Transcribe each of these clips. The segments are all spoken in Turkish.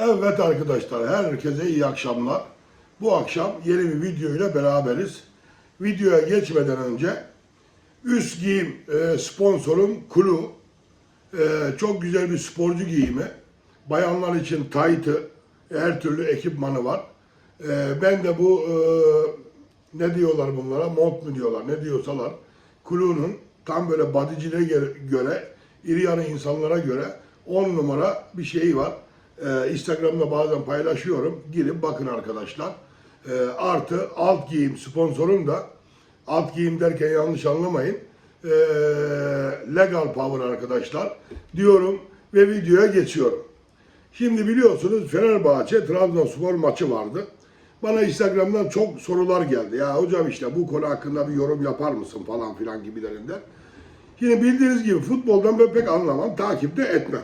Evet arkadaşlar, herkese iyi akşamlar. Bu akşam yeni bir video ile beraberiz. Videoya geçmeden önce üst giyim e, sponsorum Kulu. E, çok güzel bir sporcu giyimi. Bayanlar için taytı, her türlü ekipmanı var. E, ben de bu ne diyorlar bunlara, mont mu diyorlar, ne diyorsalar. Kulu'nun tam böyle göre- göre, iri yarı insanlara göre 10 numara bir şeyi var. Ee, Instagram'da bazen paylaşıyorum. Girip bakın arkadaşlar. Ee, artı alt giyim sponsorum da alt giyim derken yanlış anlamayın. Ee, legal power arkadaşlar diyorum ve videoya geçiyorum. Şimdi biliyorsunuz Fenerbahçe Trabzonspor maçı vardı. Bana Instagram'dan çok sorular geldi. Ya hocam işte bu konu hakkında bir yorum yapar mısın falan filan gibilerinden. Şimdi bildiğiniz gibi futboldan ben pek anlamam, takip de etmem.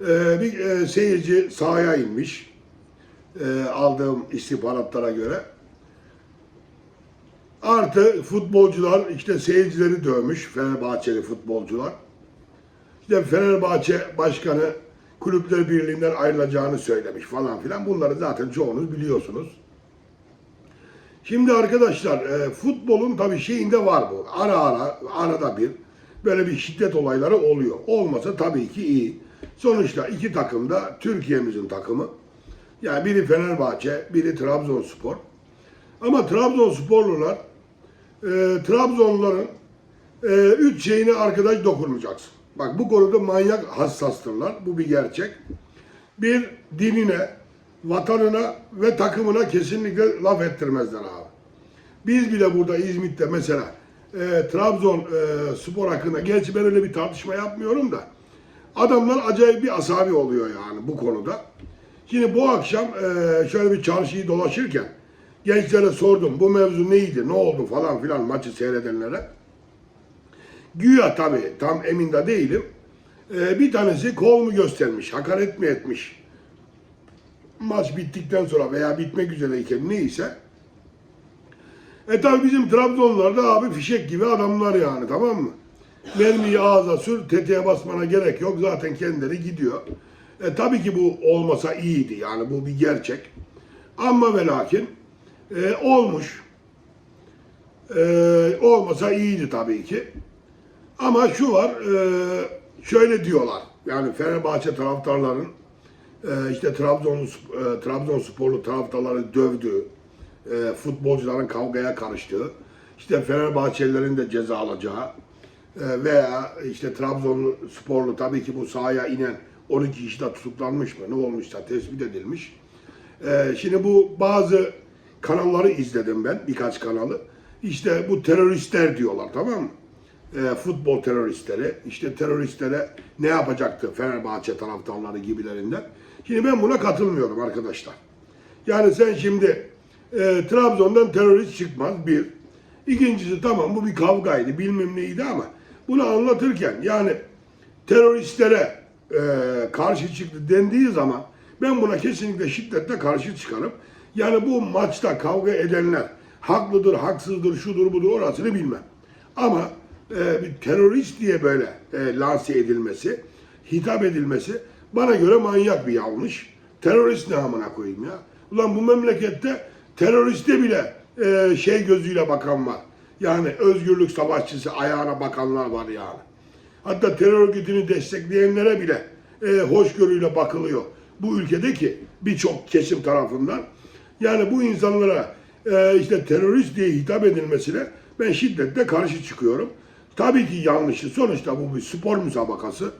Ee, bir e, seyirci sahaya inmiş. Ee, aldığım istihbaratlara göre. Artı futbolcular işte seyircileri dövmüş. Fenerbahçeli futbolcular. İşte Fenerbahçe Başkanı Kulüpler Birliği'nden ayrılacağını söylemiş falan filan. Bunları zaten çoğunuz biliyorsunuz. Şimdi arkadaşlar e, futbolun tabii şeyinde var bu. Ara ara, arada bir böyle bir şiddet olayları oluyor. Olmasa tabii ki iyi. Sonuçta iki takım da Türkiye'mizin takımı. Yani biri Fenerbahçe, biri Trabzonspor. Ama Trabzonsporlular, e, Trabzonluların e, üç şeyine arkadaş dokunmayacaksın. Bak bu konuda manyak hassastırlar. Bu bir gerçek. Bir, dinine, vatanına ve takımına kesinlikle laf ettirmezler abi. Biz bile burada İzmit'te mesela e, Trabzon e, spor hakkında, gerçi ben öyle bir tartışma yapmıyorum da adamlar acayip bir asabi oluyor yani bu konuda. Şimdi bu akşam e, şöyle bir çarşıyı dolaşırken gençlere sordum bu mevzu neydi, ne oldu falan filan maçı seyredenlere. Güya tabii tam emin de değilim. E, bir tanesi kol mu göstermiş, hakaret mi etmiş. Maç bittikten sonra veya bitmek üzereyken neyse. E tabi bizim Trabzonlular da abi fişek gibi adamlar yani tamam mı? Mermiyi ağza sür, tetiğe basmana gerek yok. Zaten kendileri gidiyor. E tabii ki bu olmasa iyiydi yani bu bir gerçek. Ama ve lakin e, olmuş. E, olmasa iyiydi tabii ki. Ama şu var, e, şöyle diyorlar. Yani Fenerbahçe taraftarların e, işte Trabzon, e, Trabzonsporlu taraftarları dövdüğü, e, futbolcuların kavgaya karıştığı, işte Fenerbahçelilerin de ceza alacağı veya işte Trabzonsporlu tabii ki bu sahaya inen 12 kişi de tutuklanmış mı, ne olmuşsa tespit edilmiş. E, şimdi bu bazı kanalları izledim ben, birkaç kanalı. İşte bu teröristler diyorlar tamam mı? E, futbol teröristleri, işte teröristlere ne yapacaktı Fenerbahçe taraftarları gibilerinden. Şimdi ben buna katılmıyorum arkadaşlar. Yani sen şimdi e, Trabzon'dan terörist çıkmaz bir. İkincisi tamam bu bir kavgaydı bilmem neydi ama bunu anlatırken yani teröristlere e, karşı çıktı dendiği zaman ben buna kesinlikle şiddetle karşı çıkarım. Yani bu maçta kavga edenler haklıdır, haksızdır, şudur budur orasını bilmem. Ama e, bir terörist diye böyle e, lanse edilmesi, hitap edilmesi bana göre manyak bir yanlış. Terörist ne amına koyayım ya? Ulan bu memlekette teröriste bile e, şey gözüyle bakan var. Yani özgürlük savaşçısı ayağına bakanlar var yani. Hatta terör örgütünü destekleyenlere bile e, hoşgörüyle bakılıyor. Bu ülkedeki birçok kesim tarafından. Yani bu insanlara e, işte terörist diye hitap edilmesine ben şiddetle karşı çıkıyorum. Tabii ki yanlışı. Sonuçta bu bir spor müsabakası.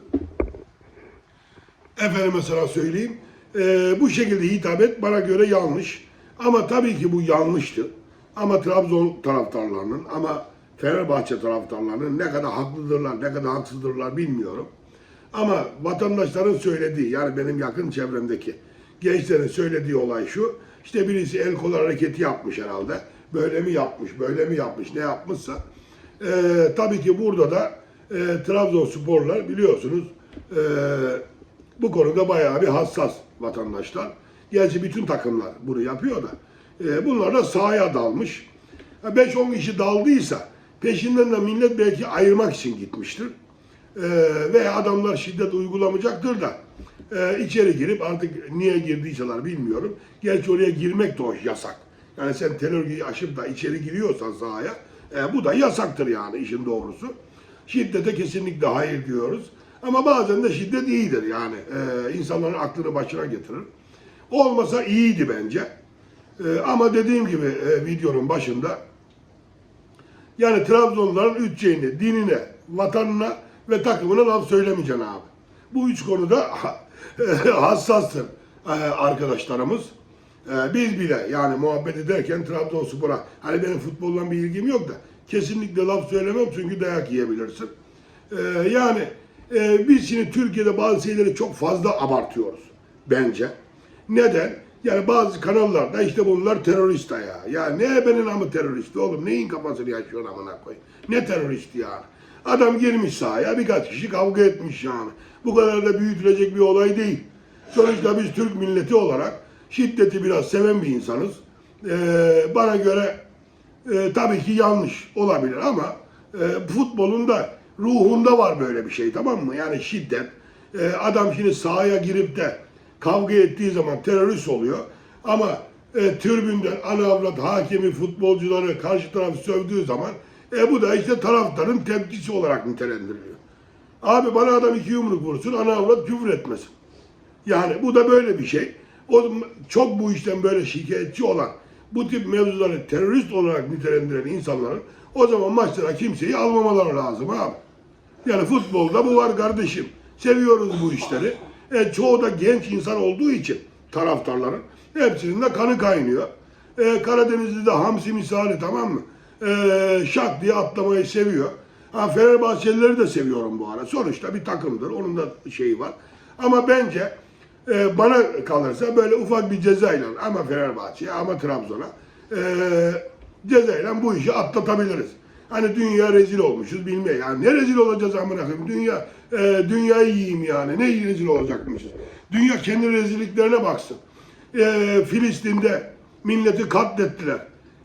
Efendime sana söyleyeyim. e, bu şekilde hitap et bana göre yanlış. Ama tabii ki bu yanlıştı. Ama Trabzon taraftarlarının ama Fenerbahçe taraftarlarının ne kadar haklıdırlar, ne kadar haksızdırlar bilmiyorum. Ama vatandaşların söylediği, yani benim yakın çevremdeki gençlerin söylediği olay şu. İşte birisi el kol hareketi yapmış herhalde. Böyle mi yapmış, böyle mi yapmış, ne yapmışsa. Ee, tabii ki burada da e, Trabzonsporlar biliyorsunuz e, bu konuda bayağı bir hassas vatandaşlar. Gerçi bütün takımlar bunu yapıyor da. E, bunlar da sahaya dalmış. 5-10 kişi daldıysa peşinden de millet belki ayırmak için gitmiştir. E, veya adamlar şiddet uygulamayacaktır da e, içeri girip artık niye girdiyseler bilmiyorum. Gerçi oraya girmek de o yasak. Yani sen terörü aşıp da içeri giriyorsan sahaya e, bu da yasaktır yani işin doğrusu. Şiddete kesinlikle hayır diyoruz. Ama bazen de şiddet iyidir yani. E, insanların aklını başına getirir. Olmasa iyiydi bence. E, ama dediğim gibi e, videonun başında yani Trabzonluların üç şeyini, dinine, vatanına ve takımına laf söylemeyeceksin abi. Bu üç konuda hassastır e, arkadaşlarımız. E, Biz bile yani muhabbet ederken Trabzonspor'a hani benim futbolla bir ilgim yok da kesinlikle laf söylemem çünkü dayak yiyebilirsin. E, Yani e, biz şimdi Türkiye'de bazı şeyleri çok fazla abartıyoruz bence. Neden? Yani bazı kanallarda işte bunlar terörist ya. Ya ne benim amı teröristi oğlum neyin kafasını yaşıyorsun amına koyayım. Ne teröristi yani. Adam girmiş sahaya birkaç kişi kavga etmiş yani. Bu kadar da büyütülecek bir olay değil. Sonuçta biz Türk milleti olarak şiddeti biraz seven bir insanız. Ee, bana göre e, tabii ki yanlış olabilir ama e, futbolun da ruhunda var böyle bir şey tamam mı? Yani şiddet. E, adam şimdi sahaya girip de kavga ettiği zaman terörist oluyor. Ama e, tribünden ana avrat hakemi futbolcuları karşı tarafı sövdüğü zaman e, bu da işte taraftarın tepkisi olarak nitelendiriliyor. Abi bana adam iki yumruk vursun ana avrat küfür etmesin. Yani bu da böyle bir şey. O çok bu işten böyle şikayetçi olan, bu tip mevzuları terörist olarak nitelendiren insanların o zaman maçlara kimseyi almamaları lazım abi. Yani futbolda bu var kardeşim. Seviyoruz bu işleri. E, çoğu da genç insan olduğu için taraftarların hepsinin de kanı kaynıyor. E, Karadenizli'de hamsi misali tamam mı? E, şak diye atlamayı seviyor. Ha, Fenerbahçelileri de seviyorum bu ara. Sonuçta bir takımdır. Onun da şeyi var. Ama bence e, bana kalırsa böyle ufak bir cezayla ama Fenerbahçe'ye ama Trabzon'a e, cezayla bu işi atlatabiliriz. Hani dünya rezil olmuşuz bilmiyorum. Yani ne rezil olacağız amına koyayım? Dünya e, dünyayı yiyeyim yani. Ne rezil olacakmışız? Dünya kendi rezilliklerine baksın. E, Filistin'de milleti katlettiler.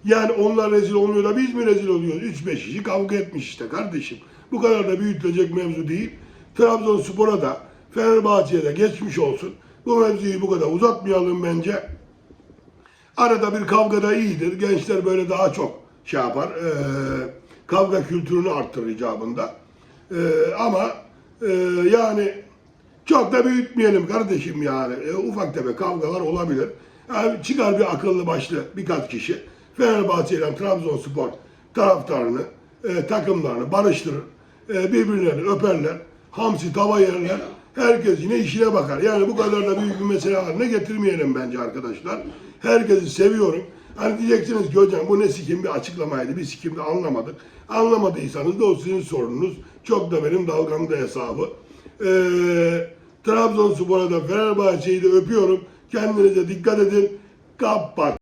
Yani onlar rezil olmuyor da biz mi rezil oluyoruz? 3-5 kişi kavga etmiş işte kardeşim. Bu kadar da büyütülecek mevzu değil. Trabzonspor'a da Fenerbahçe'ye de geçmiş olsun. Bu mevzuyu bu kadar uzatmayalım bence. Arada bir kavga da iyidir. Gençler böyle daha çok şey yapar. e, kavga kültürünü arttırır icabında. E, ama e, yani çok da büyütmeyelim kardeşim yani. E, ufak tefek kavgalar olabilir. Yani çıkar bir akıllı başlı birkaç kişi. Fenerbahçe ile Trabzonspor taraftarını, e, takımlarını barıştırır. E, birbirlerini öperler. Hamsi tava yerler. Herkes yine işine bakar. Yani bu kadar da büyük bir mesele haline getirmeyelim bence arkadaşlar. Herkesi seviyorum. Hani diyeceksiniz ki hocam bu ne sikim bir açıklamaydı. Biz sikimde anlamadık. Anlamadıysanız da o sizin sorununuz. Çok da benim dalgamda hesabı. Ee, Trabzonspor'a da Fenerbahçe'yi de öpüyorum. Kendinize dikkat edin. Kapat.